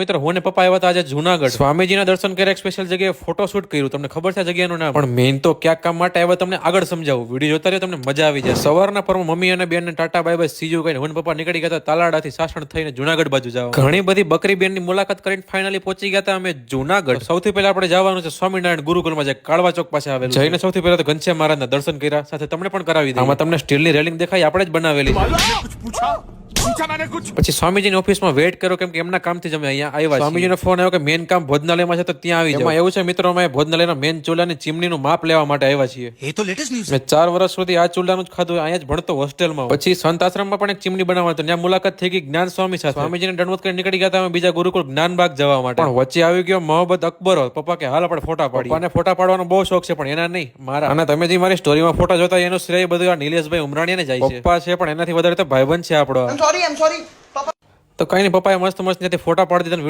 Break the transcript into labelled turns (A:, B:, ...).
A: મિત્રો હું ને પપ્પા આવ્યા હતા આજે જુનાગઢ. સ્વામીજીના દર્શન કર્યા સ્પેશિયલ જગ્યાએ ફોટો શૂટ કર્યું. તમને ખબર છે જગ્યાનું નામ? પણ મેઇન તો ક્યાંક કામ માટે આવ્યા તમને આગળ સમજાવું. વીડિયો જોતા રહ્યો તમને મજા આવી જાય. સવારના પર મમ્મી અને બેન ટાટા બાય બાય સીજુ કહીને હું ને પપ્પા નીકળી ગયા હતા તાલાડાથી સાસણ થઈને જુનાગઢ બાજુ જાવ ઘણી બધી બકરી બેનની મુલાકાત કરીને ફાઇનલી પહોંચી ગયા હતા અમે જુનાગઢ. સૌથી પહેલા આપણે જવાનું છે સ્વામિનારાયણ ગુરુકુલમાં જે કાળવા ચોક પાસે આવેલું જઈને સૌથી પહેલા તો ઘનશ્યામ મહારાજના દર્શન કર્યા સાથે તમને પણ કરાવી દઈએ. આમાં તમને સ્ટીલની રેલિંગ દેખાય આપણે જ બનાવેલી છે. પછી સ્વામીજીની ઓફિસમાં વેઇટ કર્યો કેમ કે એમના કામથી જ અમે અહીંયા આવ્યા સ્વામીજીનો ફોન આવ્યો કે મેન કામ ભોજનાલયમાં છે તો ત્યાં આવી જાય એવું છે મિત્રો અમે ભોજનાલયના મેન ચૂલાની ચીમનીનું માપ લેવા માટે આવ્યા છીએ.
B: એ તો લેટેસ્ટ ન્યૂઝ
A: મેં ચાર વર્ષ સુધી આ ચૂલાનું જ ખાધું અહીંયા જ ભણતો હોસ્ટેલમાં. પછી સંત આશ્રમમાં પણ એક ચીમની બનાવવા ત્યાં મુલાકાત થઈ ગઈ જ્ઞાન સ્વામી સાથે. સ્વામીજીને દંડવત કરી નીકળી ગયા હતા અમે બીજા ગુરુકુળ જ્ઞાનબાગ જવા માટે. પણ વચ્ચે આવી ગયો મોહબ્બત અકબર પપ્પા કે હાલ આપણે ફોટા પાડીએ. અને ફોટા પાડવાનો બહુ શોખ છે પણ એના નહીં મારા. અને તમે જે મારી સ્ટોરીમાં ફોટા જોતા એનો શ્રેય બધું આ નિલેશભાઈ ઉમરાણીને જાય છે. પપ્પા છે પણ એનાથી વધારે તો ભાઈબંધ છે આપણો.
C: Sorry sorry. Papa.
A: તો કઈ નહીં પપ્પાએ મસ્ત મસ્ત ત્યાંથી ફોટા પાડી દીધા